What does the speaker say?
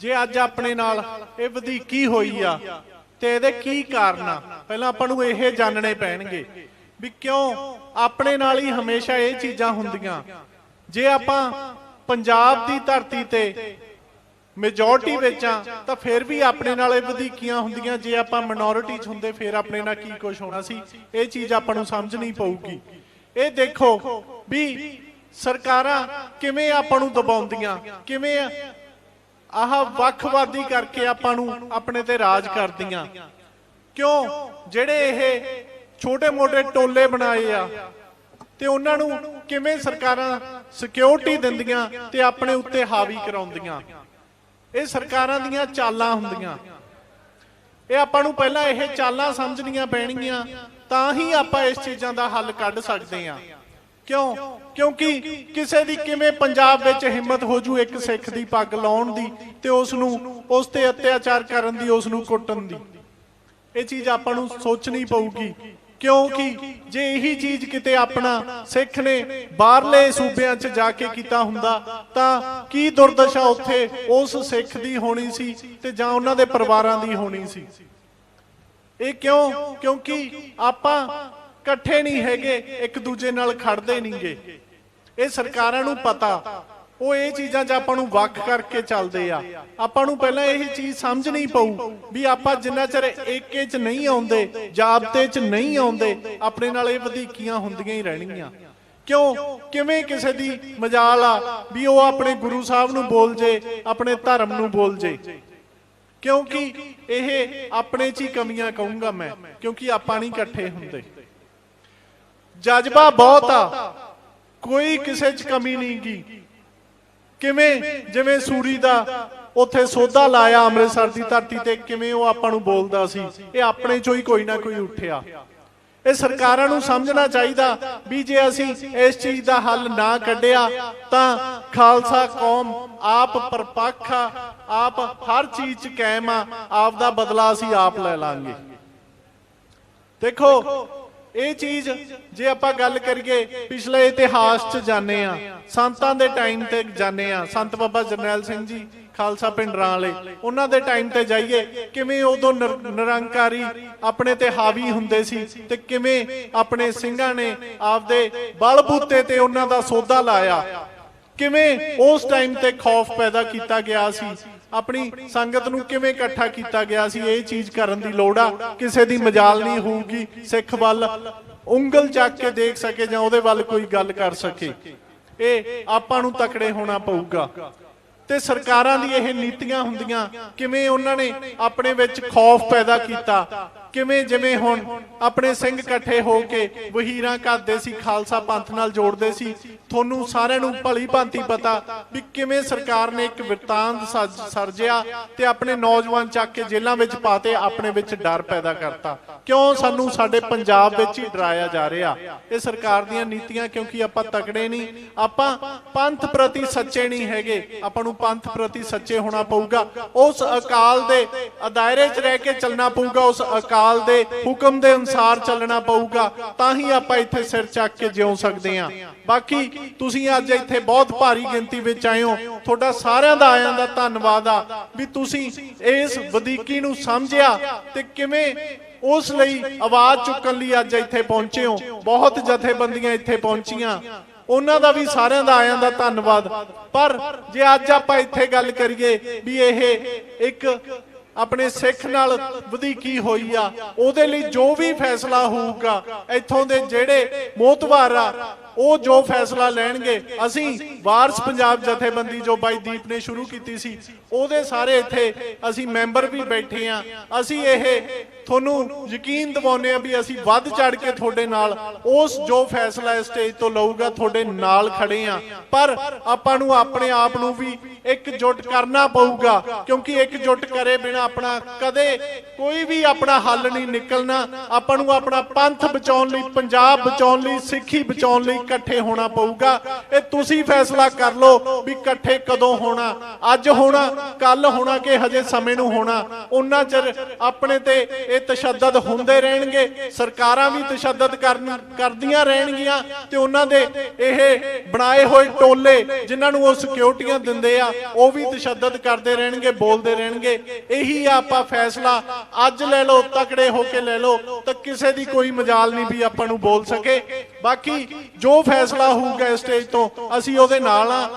ਜੇ ਅੱਜ ਆਪਣੇ ਨਾਲ ਇਹ ਵਧੀਕੀ ਹੋਈ ਆ, ਤੇ ਇਹਦੇ ਕੀ ਕਾਰਨ ਆ? ਪਹਿਲਾਂ ਆਪਾਂ ਨੂੰ ਇਹ ਜਾਣਨੇ ਪੈਣਗੇ ਵੀ ਕਿਉਂ ਆਪਣੇ ਨਾਲ ਹੀ ਹਮੇਸ਼ਾ ਇਹ ਚੀਜ਼ਾਂ ਹੁੰਦੀਆਂ। ਜੇ ਆਪਾਂ ਪੰਜਾਬ ਦੀ ਧਰਤੀ ਤੇ ਮੈਜੋਰਟੀ ਵਿੱਚ ਆ, ਤਾਂ ਫਿਰ ਵੀ ਆਪਣੇ ਨਾਲ ਇਹ ਵਧੀਕੀਆਂ ਹੁੰਦੀਆਂ। ਜੇ ਆਪਾਂ ਮਿਨੋਰਿਟੀ ਚ ਹੁੰਦੇ, ਫਿਰ ਆਪਣੇ ਨਾਲ ਕੀ ਕੁਝ ਹੋਣਾ ਸੀ? ਇਹ ਚੀਜ਼ ਆਪਾਂ ਨੂੰ ਸਮਝਣੀ ਪਊਗੀ। ਇਹ ਦੇਖੋ ਵੀ ਸਰਕਾਰਾਂ ਕਿਵੇਂ ਆਪਾਂ ਨੂੰ ਦਬਾਉਂਦੀਆਂ, ਕਿਵੇਂ ਆਹ ਵੱਖਵਾਦੀ ਕਰਕੇ ਆਪਾਂ ਨੂੰ ਆਪਣੇ ਤੇ ਰਾਜ ਕਰਦੀਆਂ। ਕਿਉਂ? ਜਿਹੜੇ ਇਹ ਛੋਟੇ-ਮੋਟੇ ਟੋਲੇ ਬਣਾਏ ਆ, ਤੇ ਉਹਨਾਂ ਨੂੰ ਕਿਵੇਂ ਸਰਕਾਰਾਂ ਸਿਕਿਉਰਿਟੀ ਦਿੰਦੀਆਂ ਤੇ ਆਪਣੇ ਉੱਤੇ ਹਾਵੀ ਕਰਾਉਂਦੀਆਂ? ਇਹ ਸਰਕਾਰਾਂ ਦੀਆਂ ਚਾਲਾਂ ਹੁੰਦੀਆਂ। ਇਹ ਆਪਾਂ ਨੂੰ ਪਹਿਲਾਂ ਇਹ ਚਾਲਾਂ ਸਮਝਣੀਆਂ ਪੈਣਗੀਆਂ, ਤਾਂ ਹੀ ਆਪਾਂ ਇਸ ਚੀਜ਼ਾਂ ਦਾ ਹੱਲ ਕੱਢ ਸਕਦੇ ਹਾਂ। ਕਿਉਂ? ਕਿਉਂਕਿ ਕਿਸੇ ਦੀ ਕਿਵੇਂ ਪੰਜਾਬ ਵਿੱਚ ਹਿੰਮਤ ਹੋ ਜੂ ਇੱਕ ਸਿੱਖ ਦੀ ਪੱਗ ਲਾਉਣ ਦੀ ਤੇ ਉਸ ਨੂੰ ਉਸ ਤੇ ਅਤਿਆਚਾਰ ਕਰਨ ਦੀ ਉਸ ਨੂੰ ਕੁੱਟਣ ਦੀ। ਇਹ ਚੀਜ਼ ਆਪਾਂ ਨੂੰ ਸੋਚਣੀ ਪਊਗੀ। ਕਿਉਂਕਿ ਜੇ ਇਹੀ ਚੀਜ਼ ਕਿਤੇ ਆਪਣਾ ਸਿੱਖ ਨੇ ਬਾਹਰਲੇ ਸੂਬਿਆਂ 'ਚ ਜਾ ਕੇ ਕੀਤਾ ਹੁੰਦਾ, ਤਾਂ ਕੀ ਦੁਰਦਸ਼ਾ ਉੱਥੇ ਉਸ ਸਿੱਖ ਦੀ ਹੋਣੀ ਸੀ ਤੇ ਜਾਂ ਉਹਨਾਂ ਦੇ ਪਰਿਵਾਰਾਂ ਦੀ ਹੋਣੀ ਸੀ? ਇਹ ਕਿਉਂ? ਕਿਉਂਕਿ ਆਪਾਂ ਇਕੱਠੇ ਨਹੀਂ ਹੈਗੇ, ਇੱਕ ਦੂਜੇ ਨਾਲ ਖੜਦੇ ਨਹੀਂਗੇ। ਇਹ ਸਰਕਾਰਾਂ ਨੂੰ ਪਤਾ। ਉਹ ਇਹ ਚੀਜ਼ਾਂ 'ਚ ਆਪਾਂ ਨੂੰ ਵੱਖ ਕਰਕੇ ਚੱਲਦੇ ਆ। ਆਪਾਂ ਨੂੰ ਪਹਿਲਾਂ ਇਹ ਚੀਜ਼ ਸਮਝਣੀ ਪਊ ਵੀ ਆਪਾਂ ਜਿੰਨਾ ਚਿਰ ਏਕੇ 'ਚ ਨਹੀਂ ਆਉਂਦੇ, ਜਾਬਤੇ 'ਚ ਨਹੀਂ ਆਉਂਦੇ, ਆਪਣੇ ਨਾਲ ਇਹ ਵਧੀਕੀਆਂ ਹੁੰਦੀਆਂ ਹੀ ਰਹਿਣਗੀਆਂ। ਕਿਉਂ? ਕਿਵੇਂ ਕਿਸੇ ਦੀ ਮਜਾਲ ਆ ਵੀ ਉਹ ਆਪਣੇ ਗੁਰੂ ਸਾਹਿਬ ਨੂੰ ਬੋਲ ਜੇ, ਆਪਣੇ ਧਰਮ ਨੂੰ ਬੋਲ ਜੇ? ਕਿਉਂਕਿ ਇਹ ਆਪਣੇ 'ਚ ਹੀ ਕਮੀਆਂ ਕਹੂੰਗਾ ਮੈਂ, ਕਿਉਂਕਿ ਆਪਾਂ ਨਹੀਂ ਇਕੱਠੇ ਹੁੰਦੇ। ਜਜ਼ਬਾ ਬਹੁਤ ਆ। ਕੋਈ ਕਿਸੇ 'ਚ ਕਮੀ ਨਹੀਂ ਗੀ। ਕਿਵੇਂ? ਜਿਵੇਂ ਸੂਰੀ ਦਾ ਉੱਥੇ ਸੋਧਾ ਲਾਇਆ ਅੰਮ੍ਰਿਤਸਰ ਦੀ ਧਰਤੀ ਤੇ, ਕਿਵੇਂ ਉਹ ਆਪਾਂ ਨੂੰ ਬੋਲਦਾ ਸੀ। ਇਹ ਆਪਣੇ ਚੋਂ ਹੀ ਕੋਈ ਨਾ ਕੋਈ ਉੱਠਿਆ। ਇਹ ਸਰਕਾਰਾਂ ਨੂੰ ਸਮਝਣਾ ਚਾਹੀਦਾ ਵੀ ਜੇ ਅਸੀਂ ਇਸ ਚੀਜ਼ ਦਾ ਹੱਲ ਨਾ ਕੱਢਿਆ, ਤਾਂ ਖਾਲਸਾ ਕੌਮ ਆਪ ਪਰਪੱਖ ਆ, ਆਪ ਹਰ ਚੀਜ਼ 'ਚ ਕਾਇਮ ਆ ਆਪ ਦਾ ਬਦਲਾ ਅਸੀਂ ਆਪ ਲੈ ਲਾਂਗੇ। ਦੇਖੋ ਇਹ ਚੀਜ਼ ਜੇ ਆਪਾਂ ਗੱਲ ਕਰੀਏ, ਪਿਛਲੇ ਇਤਿਹਾਸ 'ਚ ਜਾਣੇ ਆ ਸੰਤਾਂ ਦੇ ਟਾਈਮ ਤੇ ਜਾਣੇ ਆ ਸੰਤ ਬਾਬਾ ਜਰਨੈਲ ਸਿੰਘ ਜੀ, ਖਾਲਸਾ ਪਿੰਡਰਾਂ ਵਾਲੇ, ਉਹਨਾਂ ਦੇ ਟਾਈਮ ਤੇ ਜਾਈਏ, ਕਿਵੇਂ ਉਦੋਂ ਨਿਰ- ਨਿਰੰਕਾਰੀ ਆਪਣੇ ਤੇ ਹਾਵੀ ਹੁੰਦੇ ਸੀ ਤੇ ਕਿਵੇਂ ਆਪਣੇ ਸਿੰਘਾਂ ਨੇ ਆਪਦੇ ਬਲਬੂਤੇ ਤੇ ਉਹਨਾਂ ਦਾ ਸੌਦਾ ਲਾਇਆ, ਕਿਵੇਂ ਉਸ ਟਾਈਮ ਤੇ ਖੌਫ ਪੈਦਾ ਕੀਤਾ ਗਿਆ ਸੀ ਆਪਣੀ ਸੰਗਤ ਨੂੰ ਕਿਵੇਂ ਇਕੱਠਾ ਕੀਤਾ ਗਿਆ ਸੀ, ਇਹ ਚੀਜ਼ ਕਰਨ ਦੀ ਲੋੜ ਆ। ਕਿਸੇ ਦੀ ਮਜਾਲ ਨਹੀਂ ਹੋਊਗੀ, ਸਿੱਖ ਵੱਲ ਉਂਗਲ ਚੱਕ ਕੇ ਦੇਖ ਸਕੇ ਜਾਂ ਉਹਦੇ ਵੱਲ ਕੋਈ ਗੱਲ ਕਰ ਸਕੇ। ਇਹ ਆਪਾਂ ਨੂੰ ਤਕੜੇ ਹੋਣਾ ਪਊਗਾ। ਤੇ ਸਰਕਾਰਾਂ ਦੀ ਇਹ ਨੀਤੀਆਂ ਹੁੰਦੀਆਂ, ਕਿਵੇਂ ਉਹਨਾਂ ਨੇ ਆਪਣੇ ਵਿੱਚ ਖੌਫ ਪੈਦਾ ਕੀਤਾ ਕਿਵੇਂ ਜਿਵੇਂ ਹੁਣ ਆਪਣੇ ਸਿੰਘ ਇਕੱਠੇ ਹੋ ਕੇ ਵਹੀਰਾਂ ਕਰਦੇ ਸੀ, ਖਾਲਸਾ ਪੰਥ ਨਾਲ ਜੋੜਦੇ ਸੀ, ਤੁਹਾਨੂੰ ਸਾਰਿਆਂ ਨੂੰ ਭਲੀ ਭਾਂਤੀ ਪਤਾ ਵੀ ਕਿਵੇਂ ਸਰਕਾਰ ਨੇ ਇੱਕ ਵਿਰਤਾਂਤ ਸਜ- ਸਰਜਿਆ ਤੇ ਆਪਣੇ ਨੌਜਵਾਨ ਚੱਕ ਕੇ ਜੇਲ੍ਹਾਂ ਵਿੱਚ ਪਾਤੇ ਆਪਣੇ ਵਿੱਚ ਡਰ ਪੈਦਾ ਕਰਤਾ। ਕਿਉਂ ਸਾਨੂੰ ਸਾਡੇ ਪੰਜਾਬ ਵਿੱਚ ਹੀ ਡਰਾਇਆ ਜਾ ਰਿਹਾ? ਇਹ ਸਰਕਾਰ ਦੀਆਂ ਨੀਤੀਆਂ ਕਿਉਂਕਿ ਆਪਾਂ ਤਕੜੇ ਨਹੀਂ। ਆਪਾਂ ਪੰਥ ਪ੍ਰਤੀ ਸੱਚੇ ਨਹੀਂ ਹੈਗੇ। ਆਪਾਂ ਨੂੰ ਪੰਥ ਪ੍ਰਤੀ ਸੱਚੇ ਹੋਣਾ ਪਊਗਾ। ਉਸ ਅਕਾਲ ਦੇ ਦਾਇਰੇ 'ਚ ਰਹਿ ਕੇ ਚੱਲਣਾ ਪਊਗਾ। ਉਸ ਅਕਾਲ ਦੇ ਹੁਕਮ ਦੇ ਅਨੁਸਾਰ ਚੱਲਣਾ ਪਊਗਾ। ਤਾਂ ਹੀ ਆਪਾਂ ਇੱਥੇ ਸਿਰ ਚੱਕ ਕੇ ਜਿਉ ਸਕਦੇ ਹਾਂ। ਬਾਕੀ ਤੁਸੀਂ ਅੱਜ ਇੱਥੇ ਬਹੁਤ ਭਾਰੀ ਗਿਣਤੀ ਵਿੱਚ ਆਏ ਹੋ। ਤੁਹਾਡਾ ਸਾਰਿਆਂ ਦਾ ਆਇਆਂ ਦਾ ਧੰਨਵਾਦ ਆ ਵੀ ਤੁਸੀਂ ਇਸ ਵਧੀਕੀ ਨੂੰ ਸਮਝਿਆ ਤੇ ਕਿਵੇਂ ਉਸ ਲਈ ਆਵਾਜ਼ ਚੁੱਕਣ ਲਈ ਅੱਜ ਇੱਥੇ ਪਹੁੰਚੇ ਹੋ। ਬਹੁਤ ਜਥੇਬੰਦੀਆਂ ਇੱਥੇ ਪਹੁੰਚੀਆਂ। ਉਹਨਾਂ ਦਾ ਵੀ ਸਾਰਿਆਂ ਦਾ ਆਇਆਂ ਦਾ ਧੰਨਵਾਦ। ਪਰ ਜੇ ਅੱਜ ਆਪਾਂ ਇੱਥੇ ਗੱਲ ਕਰੀਏ ਵੀ ਇਹ ਇੱਕ ਆਪਣੇ ਸਿੱਖ ਨਾਲ ਵਧੀਕੀ ਹੋਈ ਆ, ਉਹਦੇ ਲਈ ਜੋ ਵੀ ਫੈਸਲਾ ਹੋਊਗਾ, ਇੱਥੋਂ ਦੇ ਜਿਹੜੇ ਮੋਤਬਾਰ ਆ ਉਹ ਜੋ ਫੈਸਲਾ ਲੈਣਗੇ, ਅਸੀਂ ਵਾਰਸ ਪੰਜਾਬ ਜਥੇਬੰਦੀ ਜੋ ਬਾਈ ਦੀਪ ਨੇ ਸ਼ੁਰੂ ਕੀਤੀ ਸੀ, ਉਹਦੇ ਸਾਰੇ ਇੱਥੇ ਅਸੀਂ ਮੈਂਬਰ ਵੀ ਬੈਠੇ ਆ ਅਸੀਂ ਇਹ ਤੁਹਾਨੂੰ ਯਕੀਨ ਦਿਵਾਉਂਦੇ ਆ ਵੀ ਅਸੀਂ ਵੱਧ ਚੜ ਕੇ ਤੁਹਾਡੇ ਨਾਲ ਉਸ ਜੋ ਫੈਸਲਾ ਇਸ ਸਟੇਜ ਤੋਂ ਲਊਗਾ, ਤੁਹਾਡੇ ਨਾਲ ਖੜੇ ਆ ਪਰ ਆਪਾਂ ਨੂੰ ਆਪਣੇ ਆਪ ਨੂੰ ਵੀ ਇਕਜੁੱਟ ਕਰਨਾ ਪਊਗਾ, ਕਿਉਂਕਿ ਇਕਜੁੱਟ ਕਰੇ ਬਿਨਾ ਆਪਣਾ ਕਦੇ ਕੋਈ ਵੀ ਆਪਣਾ ਹੱਲ ਨਹੀਂ ਨਿਕਲਣਾ। ਆਪਾਂ ਨੂੰ ਆਪਣਾ ਪੰਥ ਬਚਾਉਣ ਲਈ, ਪੰਜਾਬ ਬਚਾਉਣ ਲਈ, ਸਿੱਖੀ ਬਚਾਉਣ ਲਈ ਇਕੱਠੇ ਹੋਣਾ ਪਊਗਾ। ਇਹ ਤੁਸੀਂ ਫੈਸਲਾ ਕਰ ਲਓ ਵੀ ਇਕੱਠੇ ਕਦੋਂ ਹੋਣਾ। ਅੱਜ ਹੋਣਾ ਕੱਲ ਹੋਣਾ ਕਿ ਹਜੇ ਸਮੇਂ ਨੂੰ ਹੋਣਾ। ਉਹਨਾਂ ਚਿਰ ਆਪਣੇ ਤੇ ਇਹ ਤਸ਼ੱਦਦ ਹੁੰਦੇ ਰਹਿਣਗੇ। ਸਰਕਾਰਾਂ ਵੀ ਤਸ਼ੱਦਦ ਕਰਨ, ਕਰਦੀਆਂ ਰਹਿਣਗੀਆਂ ਤੇ ਉਹਨਾਂ ਦੇ ਇਹ ਬਣਾਏ ਹੋਏ ਟੋਲੇ ਜਿਨ੍ਹਾਂ ਨੂੰ ਉਹ ਸਿਕਿਉਰਟੀਆਂ ਦਿੰਦੇ ਆ, ਉਹ ਵੀ ਤਸ਼ੱਦਦ ਕਰਦੇ ਰਹਿਣਗੇ, ਬੋਲਦੇ ਰਹਿਣਗੇ। ਇਹੀ ਆ ਆਪਾਂ ਫੈਸਲਾ। ਅੱਜ ਲੈ ਲਓ, ਤਕੜੇ ਹੋ ਕੇ ਲੈ ਲਓ ਤਾਂ ਕਿਸੇ ਦੀ ਕੋਈ ਮਜਾਲ ਨਹੀਂ ਵੀ ਆਪਾਂ ਨੂੰ ਬੋਲ ਸਕੇ। ਬਾਕੀ ਜੋ ਫੈਸਲਾ ਹੋਊਗਾ ਇਸ ਸਟੇਜ ਤੋਂ ਅਸੀਂ ਉਹਦੇ ਨਾਲ ਆ